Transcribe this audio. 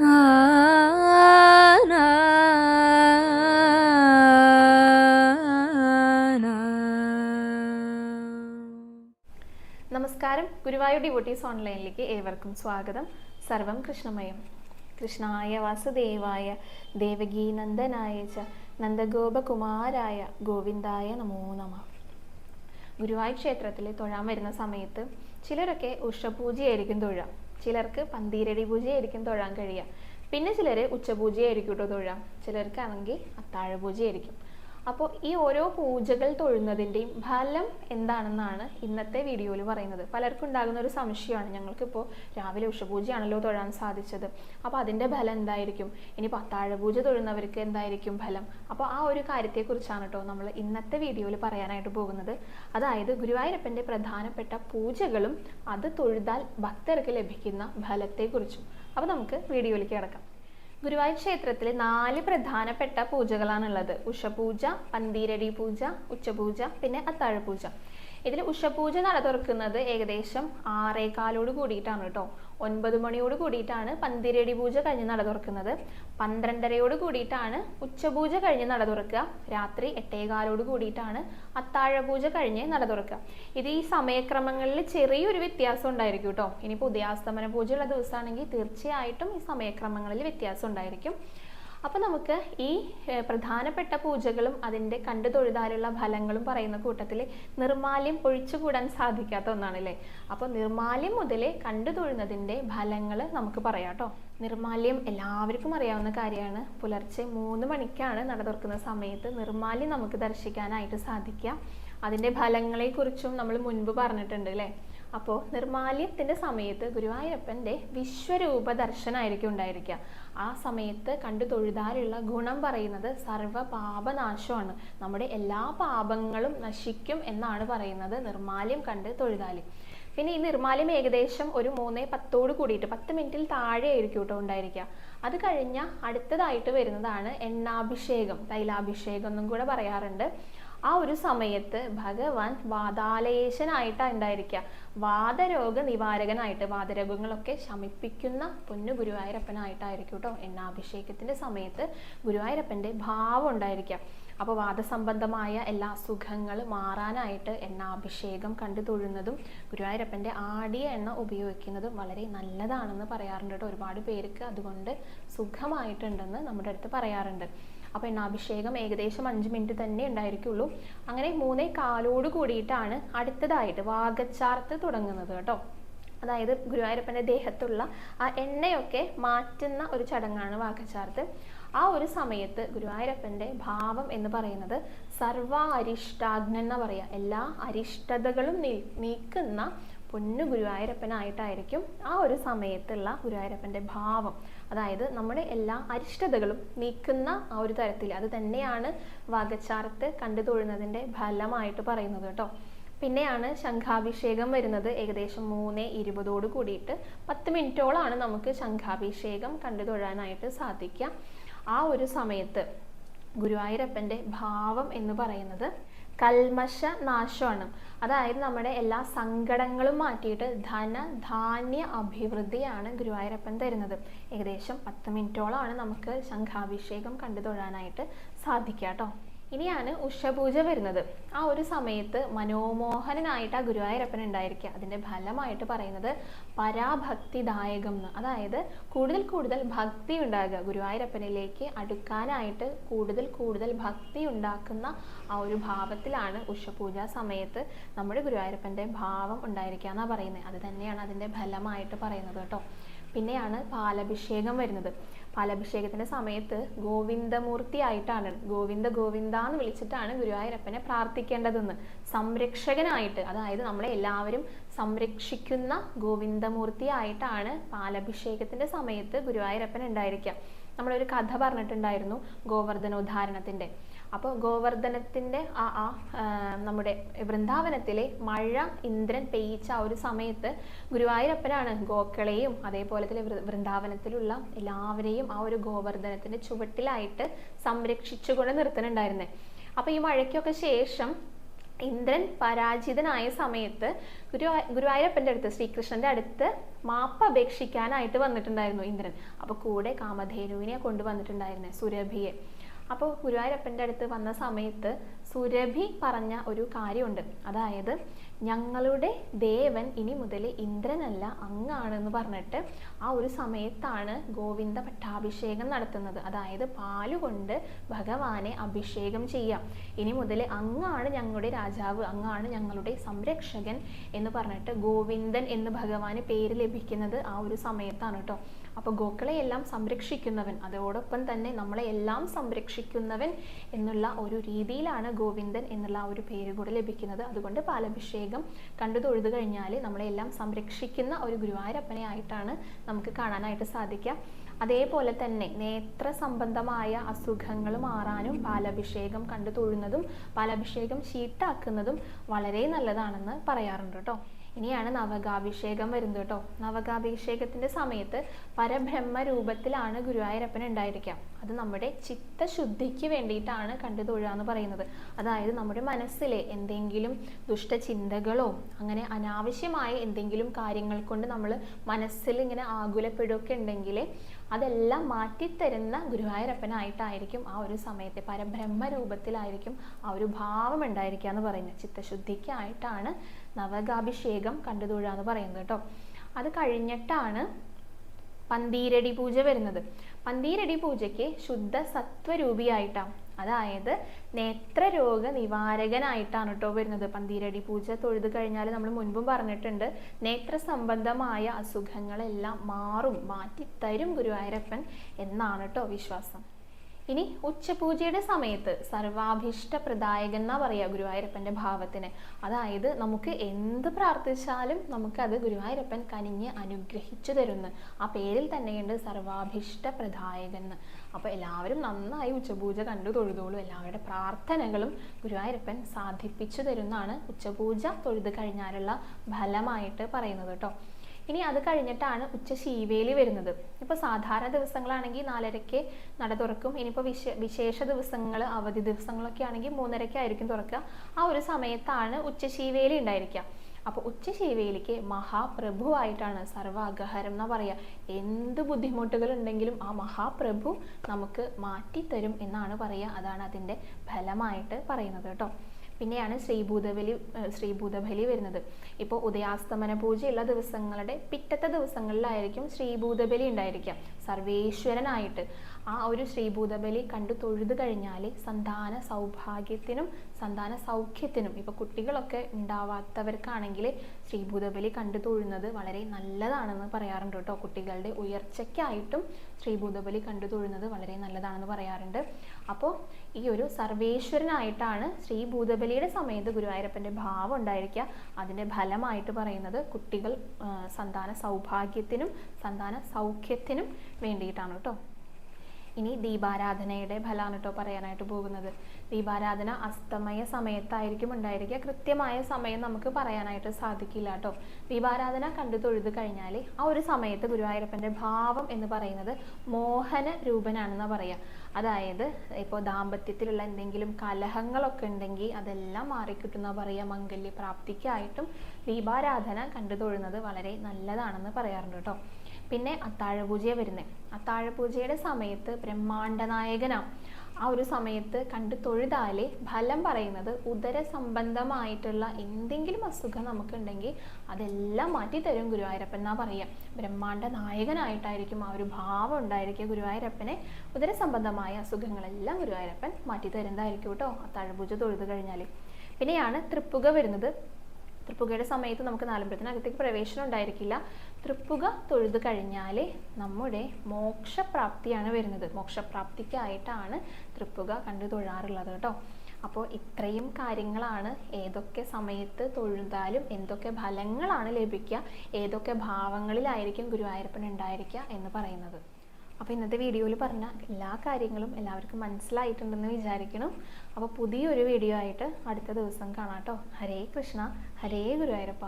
നമസ്കാരം. ഗുരുവായൂർ ഡിവോട്ടീസ് ഓൺലൈനിലേക്ക് ഏവർക്കും സ്വാഗതം. സർവം കൃഷ്ണമയം. കൃഷ്ണായ വാസുദേവായ ദേവകീനന്ദനായ ച നന്ദഗോപകുമാരായ ഗോവിന്ദായ നമോ നമ. ഗുരുവായൂർ ക്ഷേത്രത്തിൽ തൊഴാൻ വരുന്ന സമയത്ത് ചിലരൊക്കെ ഉഷപൂജയായിരിക്കും തൊഴാം. ചിലർക്ക് പന്തീരടി പൂജയായിരിക്കും തൊഴാൻ കഴിയുക. പിന്നെ ചിലർ ഉച്ചപൂജയായിരിക്കും കേട്ടോ തൊഴാം. ചിലർക്കാണെങ്കിൽ അത്താഴ പൂജയായിരിക്കും അപ്പോൾ ഈ ഓരോ പൂജകൾ തൊഴുന്നതിന്റെയും ഫലം എന്താണെന്നാണ് ഇന്നത്തെ വീഡിയോയിൽ പറയുന്നത്. പലർക്കും ഉണ്ടാകുന്ന ഒരു സംശയമാണ്. ഞങ്ങൾക്കിപ്പോൾ രാവിലെ ഉഷപൂജയാണല്ലോ തൊഴാൻ സാധിച്ചത്. അപ്പോൾ അതിന്റെ ഫലം എന്തായിരിക്കും? ഇനി പത്താഴ പൂജ തൊഴുന്നവർക്ക് എന്തായിരിക്കും ഫലം? അപ്പോൾ ആ ഒരു കാര്യത്തെക്കുറിച്ചാണ് കേട്ടോ നമ്മൾ ഇന്നത്തെ വീഡിയോയിൽ പറയാനായിട്ട് പോകുന്നത്. അതായത് ഗുരുവായൂരപ്പന്റെ പ്രധാനപ്പെട്ട പൂജകളും അത് തൊഴുതാൽ ഭക്തർക്ക് ലഭിക്കുന്ന ഫലത്തെക്കുറിച്ചും. അപ്പോൾ നമുക്ക് വീഡിയോയിലേക്ക് കിടക്കാം. ഗുരുവായൂർ ക്ഷേത്രത്തിൽ നാല് പ്രധാനപ്പെട്ട പൂജകളാണുള്ളത്. ഉഷപൂജ പന്തീരടി പൂജ ഉച്ചപൂജ പിന്നെ അത്താഴപൂജ. ഇതിൽ ഉഷപൂജ നട തുറക്കുന്നത് ഏകദേശം ആറേകാലോട് കൂടിയിട്ടാണ് കേട്ടോ. ഒൻപത് മണിയോട് കൂടിയിട്ടാണ് പന്തിരടി പൂജ കഴിഞ്ഞ് നട തുറക്കുന്നത് പന്ത്രണ്ടരയോട് കൂടിയിട്ടാണ് ഉച്ചപൂജ കഴിഞ്ഞ് നട തുറക്കുക രാത്രി എട്ടേകാലോട് കൂടിയിട്ടാണ് അത്താഴ പൂജ കഴിഞ്ഞ് നട തുറക്കുക ഇത് ഈ സമയക്രമങ്ങളിൽ ചെറിയൊരു വ്യത്യാസം ഉണ്ടായിരിക്കും കേട്ടോ. ഇനിയിപ്പോൾ ഉദയാസ്തമന പൂജയുള്ള ദിവസമാണെങ്കിൽ തീർച്ചയായിട്ടും ഈ സമയക്രമങ്ങളിൽ വ്യത്യാസം ഉണ്ടായിരിക്കും. അപ്പോൾ നമുക്ക് ഈ പ്രധാനപ്പെട്ട പൂജകളും അതിന്റെ കണ്ടു തൊഴുതാലുള്ള ഫലങ്ങളും പറയുന്ന കൂട്ടത്തിൽ നിർമാല്യം ഒഴിച്ചുകൂടാൻ സാധിക്കാത്ത ഒന്നാണ് അല്ലേ അപ്പോൾ നിർമാല്യം മുതൽ കണ്ടു തൊഴുന്നതിന്റെ ഫലങ്ങൾ നമുക്ക് പറയാം കേട്ടോ നിർമാല്യം എല്ലാവർക്കും അറിയാവുന്ന കാര്യമാണ്. പുലർച്ചെ മൂന്ന് മണിക്കാണ് നട തുറക്കുന്ന സമയത്ത് നിർമാല്യം നമുക്ക് ദർശിക്കാനായിട്ട് സാധിക്കുക. അതിന്റെ ഫലങ്ങളെക്കുറിച്ചും നമ്മൾ മുൻപ് പറഞ്ഞിട്ടുണ്ട് അല്ലേ അപ്പോൾ നിർമാല്യത്തിന്റെ സമയത്ത് ഗുരുവായൂരപ്പന്റെ വിശ്വരൂപ ദർശനമായിരിക്കും ഉണ്ടായിരിക്കുക. ആ സമയത്ത് കണ്ടു തൊഴുതാലുള്ള ഗുണം പറയുന്നത് സർവ പാപനാശമാണ് നമ്മുടെ എല്ലാ പാപങ്ങളും നശിക്കും എന്നാണ് പറയുന്നത് നിർമാല്യം കണ്ട് തൊഴുതാൽ പിന്നെ ഈ നിർമാല്യം ഏകദേശം ഒരു മൂന്നേ പത്തോട് കൂടിയിട്ട് പത്ത് മിനിറ്റിൽ താഴെ ആയിരിക്കും കേട്ടോ ഉണ്ടായിരിക്കുക. അത് കഴിഞ്ഞ അടുത്തതായിട്ട് വരുന്നതാണ് എണ്ണാഭിഷേകം തൈലാഭിഷേകം എന്നും കൂടെ പറയാറുണ്ട്. ആ ഒരു സമയത്ത് ഭഗവാൻ വാതാലേശനായിട്ടാണ് ഉണ്ടായിരിക്കുക വാദരോഗ നിവാരകനായിട്ട് വാദരോഗങ്ങളൊക്കെ ശമിപ്പിക്കുന്ന പൊന്നു ഗുരുവായൂരപ്പനായിട്ടായിരിക്കും കേട്ടോ എണ്ണാഭിഷേകത്തിന്റെ സമയത്ത് ഗുരുവായൂരപ്പന്റെ ഭാവം ഉണ്ടായിരിക്കുക അപ്പോൾ വാദസംബന്ധമായ എല്ലാ അസുഖങ്ങൾ മാറാനായിട്ട് എണ്ണാഭിഷേകം കണ്ടു തൊഴുന്നതും ഗുരുവായൂരപ്പന്റെ ആടിയ എണ്ണ ഉപയോഗിക്കുന്നതും വളരെ നല്ലതാണെന്ന് പറയാറുണ്ട് കേട്ടോ. ഒരുപാട് പേർക്ക് അതുകൊണ്ട് സുഖമായിട്ടുണ്ടെന്ന് നമ്മുടെ അടുത്ത് പറയാറുണ്ട്. അപ്പോൾ എണ്ണാഭിഷേകം ഏകദേശം അഞ്ച് മിനിറ്റ് തന്നെ ഉണ്ടായിരിക്കുള്ളൂ. അങ്ങനെ മൂന്നേ കാലോട് കൂടിയിട്ടാണ് അടുത്തതായിട്ട് വാഗച്ചാർത്ത് തുടങ്ങുന്നത് കേട്ടോ. അതായത് ഗുരുവായൂരപ്പന്റെ ദേഹത്തുള്ള ആ എണ്ണയൊക്കെ മാറ്റുന്ന ഒരു ചടങ്ങാണ് വാഗച്ചാർത്ത്. ആ ഒരു സമയത്ത് ഗുരുവായൂരപ്പന്റെ ഭാവം എന്ന് പറയുന്നത് സർവ അരിഷ്ടാഗ്നൻ എന്ന് പറയുക എല്ലാ അരിഷ്ടതകളും നീക്കുന്ന പൊന്നു ഗുരുവായൂരപ്പനായിട്ടായിരിക്കും ആ ഒരു സമയത്തുള്ള ഗുരുവായൂരപ്പന്റെ ഭാവം. അതായത് നമ്മുടെ എല്ലാ അരിഷ്ടതകളും നീക്കുന്ന ആ ഒരു തരത്തിൽ. അത് തന്നെയാണ് വാഗച്ചാർത്ത് കണ്ടു തൊഴുന്നതിന്റെ ഫലമായിട്ട് പറയുന്നത് കേട്ടോ. പിന്നെയാണ് ശംഖാഭിഷേകം വരുന്നത്. ഏകദേശം മൂന്ന് ഇരുപതോട് കൂടിയിട്ട് പത്ത് മിനിറ്റോളാണ് നമുക്ക് ശംഖാഭിഷേകം കണ്ടു തൊഴാനായിട്ട് സാധിക്കുക. ആ ഒരു സമയത്ത് ഗുരുവായൂരപ്പന്റെ ഭാവം എന്ന് പറയുന്നത് കൽമശ നാശമാണ് അതായത് നമ്മുടെ എല്ലാ സങ്കടങ്ങളും മാറ്റിയിട്ട് ധന ധാന്യ അഭിവൃദ്ധിയാണ് ഗുരുവായൂരപ്പൻ തരുന്നത്. ഏകദേശം പത്ത് മിനിറ്റോളമാണ് നമുക്ക് ശംഖാഭിഷേകം കണ്ടു തൊഴാനായിട്ട് സാധിക്കുക കേട്ടോ. ഇനിയാണ് ഉഷപൂജ വരുന്നത്. ആ ഒരു സമയത്ത് മനോമോഹനനായിട്ട് ആ ഗുരുവായൂരപ്പൻ ഉണ്ടായിരിക്കുക. അതിന്റെ ഫലമായിട്ട് പറയുന്നത് പരാഭക്തിദായകം എന്ന് അതായത് കൂടുതൽ കൂടുതൽ ഭക്തി ഉണ്ടാകുക. ഗുരുവായൂരപ്പനിലേക്ക് അടുക്കാനായിട്ട് കൂടുതൽ കൂടുതൽ ഭക്തി ഉണ്ടാക്കുന്ന ആ ഒരു ഭാവത്തിലാണ് ഉഷപൂജ സമയത്ത് നമ്മുടെ ഗുരുവായൂരപ്പന്റെ ഭാവം ഉണ്ടായിരിക്കുക എന്നാണ് പറയുന്നത്. അത് തന്നെയാണ് അതിന്റെ ഫലമായിട്ട് പറയുന്നത് കേട്ടോ. പിന്നെയാണ് പാലഭിഷേകം വരുന്നത്. പാലഭിഷേകത്തിന്റെ സമയത്ത് ഗോവിന്ദമൂർത്തി ആയിട്ടാണ് ഗോവിന്ദ ഗോവിന്ദ എന്ന് വിളിച്ചിട്ടാണ് ഗുരുവായൂരപ്പനെ പ്രാർത്ഥിക്കേണ്ടതെന്ന്. സംരക്ഷകനായിട്ട് അതായത് നമ്മളെ എല്ലാവരും സംരക്ഷിക്കുന്ന ഗോവിന്ദമൂർത്തി ആയിട്ടാണ് പാലഭിഷേകത്തിന്റെ സമയത്ത് ഗുരുവായൂരപ്പൻ ഉണ്ടായിരിക്കുക. നമ്മളൊരു കഥ പറഞ്ഞിട്ടുണ്ടായിരുന്നു ഗോവർദ്ധനോദ്ധാരണത്തിന്റെ. അപ്പോൾ ഗോവർദ്ധനത്തിന്റെ ആ ആ നമ്മുടെ വൃന്ദാവനത്തിലെ മഴ ഇന്ദ്രൻ പെയ്യിച്ച ആ ഒരു സമയത്ത് ഗുരുവായൂരപ്പനാണ് ഗോക്കളെയും അതേപോലെ തന്നെ വൃന്ദാവനത്തിലുള്ള എല്ലാവരെയും ആ ഒരു ഗോവർദ്ധനത്തിന്റെ ചുവട്ടിലായിട്ട് സംരക്ഷിച്ചുകൊണ്ട് നിർത്തുന്നുണ്ടായിരുന്നത് അപ്പോൾ ഈ മഴയ്ക്കൊക്കെ ശേഷം ഇന്ദ്രൻ പരാജിതനായ സമയത്ത് ഗുരു ഗുരുവായൂരപ്പന്റെ അടുത്ത് ശ്രീകൃഷ്ണന്റെ അടുത്ത് മാപ്പ് അപേക്ഷിക്കാനായിട്ട് വന്നിട്ടുണ്ടായിരുന്നു ഇന്ദ്രൻ. അപ്പോൾ കൂടെ കാമധേനുവിനെ കൊണ്ടുവന്നിട്ടുണ്ടായിരുന്നേ സുരഭിയെ. അപ്പോൾ ഗുരുവായൂരപ്പന്റെ അടുത്ത് വന്ന സമയത്ത് സുരഭി പറഞ്ഞ ഒരു കാര്യമുണ്ട്. അതായത് ഞങ്ങളുടെ ദേവൻ ഇനി മുതൽ ഇന്ദ്രനല്ല അങ്ങാണെന്ന് പറഞ്ഞിട്ട് ആ ഒരു സമയത്താണ് ഗോവിന്ദ പട്ടാഭിഷേകം നടത്തുന്നത്. അതായത് പാലുകൊണ്ട് ഭഗവാനെ അഭിഷേകം ചെയ്യാം. ഇനി മുതൽ അങ്ങാണ് ഞങ്ങളുടെ രാജാവ് അങ്ങാണ് ഞങ്ങളുടെ സംരക്ഷകൻ എന്ന് പറഞ്ഞിട്ട് ഗോവിന്ദൻ എന്ന് ഭഗവാന് പേര് ലഭിക്കുന്നത് ആ ഒരു സമയത്താണ് കേട്ടോ. അപ്പോൾ ഗോക്കളെ എല്ലാം സംരക്ഷിക്കുന്നവൻ അതോടൊപ്പം തന്നെ നമ്മളെ എല്ലാം സംരക്ഷിക്കുന്നവൻ എന്നുള്ള ഒരു രീതിയിലാണ് ഗോവിന്ദൻ എന്നുള്ള ഒരു പേര് കൂടെ ലഭിക്കുന്നത്. അതുകൊണ്ട് പാലഭിഷേകം കണ്ടു തൊഴുതു കഴിഞ്ഞാൽ നമ്മളെല്ലാം സംരക്ഷിക്കുന്ന ഒരു ഗുരുവായൂരപ്പനെ ആയിട്ടാണ് നമുക്ക് കാണാനായിട്ട് സാധിക്കുക. അതേപോലെ തന്നെ നേത്ര സംബന്ധമായ അസുഖങ്ങൾ മാറാനും പാലഭിഷേകം കണ്ടു തൊഴുന്നതും പാലഭിഷേകം ചീട്ടാക്കുന്നതും വളരെ നല്ലതാണെന്ന് പറയാറുണ്ട് കേട്ടോ. ഇനിയാണ് നവകാഭിഷേകം വരുന്നത് കേട്ടോ. നവകാഭിഷേകത്തിന്റെ സമയത്ത് പരബ്രഹ്മ രൂപത്തിലാണ് ഗുരുവായൂരപ്പൻ ഉണ്ടായിരിക്കാം അത് നമ്മുടെ ചിത്തശുദ്ധിക്ക് വേണ്ടിയിട്ടാണ് കണ്ടു തൊഴുക എന്ന് പറയുന്നത്. അതായത് നമ്മുടെ മനസ്സിലെ എന്തെങ്കിലും ദുഷ്ടചിന്തകളോ അങ്ങനെ അനാവശ്യമായ എന്തെങ്കിലും കാര്യങ്ങൾ കൊണ്ട് നമ്മൾ മനസ്സിൽ ഇങ്ങനെ ആകുലപ്പെടുകയൊക്കെ ഉണ്ടെങ്കിൽ അതെല്ലാം മാറ്റിത്തരുന്ന ഗുരുവായൂരപ്പനായിട്ടായിരിക്കും ആ ഒരു സമയത്തെ പരബ്രഹ്മ രൂപത്തിലായിരിക്കും ആ ഒരു ഭാവം ഉണ്ടായിരിക്കുക എന്ന് പറയുന്നത്. ചിത്തശുദ്ധിക്കായിട്ടാണ് നവകാഭിഷേകം കണ്ടുതൊഴുക എന്ന് പറയുന്നത് കേട്ടോ. അത് കഴിഞ്ഞിട്ടാണ് പന്തീരടി പൂജ വരുന്നത്. പന്തീരടി പൂജയ്ക്ക് ശുദ്ധ സത്വരൂപിയായിട്ടാണ് അതായത് നേത്ര രോഗ നിവാരകനായിട്ടാണ് കേട്ടോ വരുന്നത്. പന്തീരടി പൂജ തൊഴുത് കഴിഞ്ഞാൽ നമ്മൾ മുൻപും പറഞ്ഞിട്ടുണ്ട്. നേത്ര സംബന്ധമായ അസുഖങ്ങളെല്ലാം മാറും മാറ്റിത്തരും ഗുരുവായൂരപ്പൻ എന്നാണ് കേട്ടോ വിശ്വാസം. ഇനി ഉച്ചപൂജയുടെ സമയത്ത് സർവാഭിഷ്ട പ്രദായകൻ എന്നാ പറയുക ഗുരുവായൂരപ്പന്റെ ഭാവത്തിന്. അതായത് നമുക്ക് എന്ത് പ്രാർത്ഥിച്ചാലും നമുക്കത് ഗുരുവായൂരപ്പൻ കനിഞ്ഞ് അനുഗ്രഹിച്ചു തരുന്ന. ആ പേരിൽ തന്നെയുണ്ട് സർവാഭിഷ്ട പ്രദായകൻ എന്ന്. അപ്പോൾ എല്ലാവരും നന്നായി ഉച്ചപൂജ കണ്ടു തൊഴുതോളൂ. എല്ലാവരുടെ പ്രാർത്ഥനകളും ഗുരുവായൂരപ്പൻ സാധിപ്പിച്ചു തരുന്നതാണ് ഉച്ചപൂജ തൊഴുത് കഴിഞ്ഞാലുള്ള ഫലമായിട്ട് പറയുന്നത് കേട്ടോ. ഇനി അത് കഴിഞ്ഞിട്ടാണ് ഉച്ച ശീവേലി വരുന്നത്. ഇപ്പോൾ സാധാരണ ദിവസങ്ങളാണെങ്കിൽ നാലരയ്ക്ക് നട തുറക്കും. ഇനിയിപ്പോൾ വിശ വിശേഷ ദിവസങ്ങൾ അവധി ദിവസങ്ങളൊക്കെ ആണെങ്കിൽ മൂന്നരയ്ക്കായിരിക്കും തുറക്കുക. ആ ഒരു സമയത്താണ് ഉച്ച ശീവേലി ഉണ്ടായിരിക്കുക. അപ്പോൾ ഉച്ച ശീവേലിക്ക് മഹാപ്രഭുവായിട്ടാണ് സർവാഗഹരം എന്ന് പറയുക എന്ത് ബുദ്ധിമുട്ടുകൾ ഉണ്ടെങ്കിലും ആ മഹാപ്രഭു നമുക്ക് മാറ്റിത്തരും എന്നാണ് പറയുക അതാണ് അതിന്റെ ഫലമായിട്ട് പറയുന്നത് കേട്ടോ. പിന്നെയാണ് ശ്രീഭൂതബലി ശ്രീഭൂതബലി വരുന്നത്. ഇപ്പോൾ ഉദയാസ്തമന പൂജയുള്ള ദിവസങ്ങളുടെ പിറ്റത്തെ ദിവസങ്ങളിലായിരിക്കും ശ്രീഭൂതബലി ഉണ്ടായിരിക്കുക. സർവേശ്വരനായിട്ട്. ആ ഒരു ശ്രീഭൂതബലി കണ്ടു തൊഴുതു കഴിഞ്ഞാൽ സന്താന സൗഭാഗ്യത്തിനും സന്താന സൗഖ്യത്തിനും ഇപ്പോൾ കുട്ടികളൊക്കെ ഉണ്ടാവാത്തവർക്കാണെങ്കിൽ ശ്രീഭൂതബലി കണ്ടു തൊഴുന്നത് വളരെ നല്ലതാണെന്ന് പറയാറുണ്ട് കേട്ടോ. കുട്ടികളുടെ ഉയർച്ചയ്ക്കായിട്ടും ശ്രീഭൂതബലി കണ്ടു തൊഴുന്നത് വളരെ നല്ലതാണെന്ന് പറയാറുണ്ട്. അപ്പോൾ ഈ ഒരു സർവേശ്വരനായിട്ടാണ് ശ്രീഭൂതബലിയുടെ സമയത്ത് ഗുരുവായൂരപ്പന്റെ ഭാവം ഉണ്ടായിരിക്കുക. അതിന്റെ ഫലമായിട്ട് പറയുന്നത് കുട്ടികൾ സന്താന സൗഭാഗ്യത്തിനും സന്താന സൗഖ്യത്തിനും വേണ്ടിയിട്ടാണ് കേട്ടോ. ഇനി ദീപാരാധനയുടെ ഫലമാണ് കേട്ടോ പറയാനായിട്ട് പോകുന്നത്. ദീപാരാധന അസ്തമയ സമയത്തായിരിക്കും ഉണ്ടായിരിക്കുക. കൃത്യമായ സമയം നമുക്ക് പറയാനായിട്ട് സാധിക്കില്ല കേട്ടോ. ദീപാരാധന കണ്ടു തൊഴുത് കഴിഞ്ഞാൽ ആ ഒരു സമയത്ത് ഗുരുവായൂരപ്പന്റെ ഭാവം എന്ന് പറയുന്നത് മോഹന രൂപനാണെന്ന് പറയാം. അതായത് ഇപ്പോൾ ദാമ്പത്യത്തിലുള്ള എന്തെങ്കിലും കലഹങ്ങളൊക്കെ ഉണ്ടെങ്കിൽ അതെല്ലാം മാറിക്കിട്ടുന്ന പറയാം മംഗല്യ പ്രാപ്തിക്കായിട്ടും ദീപാരാധന കണ്ടു തൊഴുന്നത് വളരെ നല്ലതാണെന്ന് പറയാറുണ്ട് കേട്ടോ. പിന്നെ അത്താഴപൂജയെ വരുന്നത് അത്താഴപൂജയുടെ സമയത്ത് ബ്രഹ്മാണ്ഡനായകനാണ് ആ ഒരു സമയത്ത് കണ്ട് തൊഴുതാലേ ഫലം പറയുന്നത് ഉദര സംബന്ധമായിട്ടുള്ള എന്തെങ്കിലും അസുഖം നമുക്കുണ്ടെങ്കിൽ അതെല്ലാം മാറ്റി തരും ഗുരുവായൂരപ്പൻ എന്നാ പറയുക. ബ്രഹ്മാണ്ട നായകനായിട്ടായിരിക്കും ആ ഒരു ഭാവം ഉണ്ടായിരിക്കുക ഗുരുവായൂരപ്പനെ. ഉദര സംബന്ധമായ അസുഖങ്ങളെല്ലാം ഗുരുവായൂരപ്പൻ മാറ്റി തരുന്നതായിരിക്കും കേട്ടോ അത്താഴപൂജ തൊഴുതു കഴിഞ്ഞാൽ പിന്നെയാണ് തൃപ്പുക വരുന്നത്. തൃപ്പുകയുടെ സമയത്ത് നമുക്ക് നാലമ്പലത്തിനകത്തേക്ക് പ്രവേശനം ഉണ്ടായിരിക്കില്ല. തൃപ്പുക തൊഴുതു കഴിഞ്ഞാൽ നമ്മുടെ മോക്ഷപ്രാപ്തിയാണ് വരുന്നത്. മോക്ഷപ്രാപ്തിക്കായിട്ടാണ് തൃപ്പുക കണ്ടു തൊഴാറുള്ളത് കേട്ടോ. അപ്പോൾ ഇത്രയും കാര്യങ്ങളാണ് ഏതൊക്കെ സമയത്ത് തൊഴുതാലും എന്തൊക്കെ ഫലങ്ങളാണ് ലഭിക്കുക ഏതൊക്കെ ഭാവങ്ങളിലായിരിക്കും ഗുരുവായൂരപ്പൻ ഉണ്ടായിരിക്കുക എന്ന് പറയുന്നത്. അപ്പോൾ ഇന്നത്തെ വീഡിയോയിൽ പറഞ്ഞ എല്ലാ കാര്യങ്ങളും എല്ലാവർക്കും മനസ്സിലായിട്ടുണ്ടെന്ന് വിചാരിക്കണം. അപ്പോൾ പുതിയൊരു വീഡിയോ ആയിട്ട് അടുത്ത ദിവസം കാണാം കേട്ടോ. ഹരേ കൃഷ്ണ ഹരേ ഗുരുവായൂരപ്പ.